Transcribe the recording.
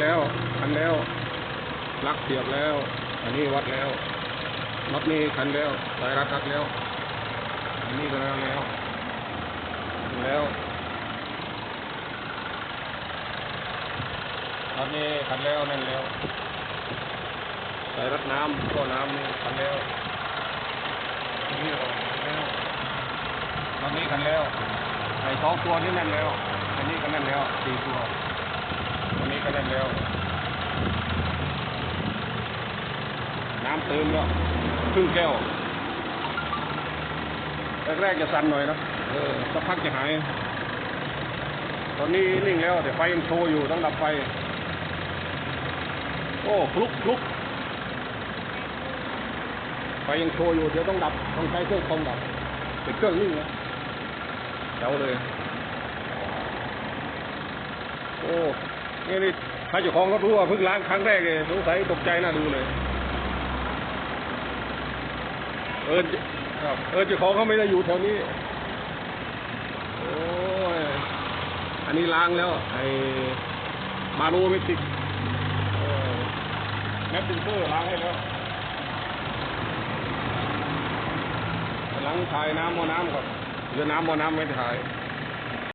แล้วคันแล้วลักเสียบแล้ว อันนี้วัดแล้วน็อตนี้คันแล้วสายรัดรัดแล้ว อันนี้ก็แล้วแล้วแล้วน็อตนี้คันแล้วนั่นแล้วสายรัดน้ำก็น้ำนี่คันแล้วนนี้ก็คันแล้วน็อตนี้คันแล้วไอ้สองตัวนี่แน่นแล้ว อันนี้ก็แน่นแล้วสี่ตัว นแล้ว น้ำเติมแล้วครึ่งแก้วแรกๆจะสั่นหน่อยนะสักพักจะหาย ตอนนี้นิ่งแล้วแต่ไฟยังโชว์อยู่ต้องดับไฟ โอ้คลุกคลุกไฟยังโชว์อยู่เดี๋ยวต้องดับต้องใช้เครื่องคอมดับเป็นเครื่องนิ่งนะเจ๋วเลย โอ้ นี่นี่ถ้าเจ้าของรถรู้ว่าเพิ่งล้างครั้งแรกเลยสงสัยตกใจน่าดูเลยเออครับเออเจ้าของเขาไม่ได้อยู่แถวนี้ โอ้ย อันนี้ล้างแล้ว ไอ้มาโรเมติกแมปปินเซอร์ล้างให้แล้วหลังถ่ายน้ำมอน้ำครับเหลือน้ำมอน้ำไม่ถ่าย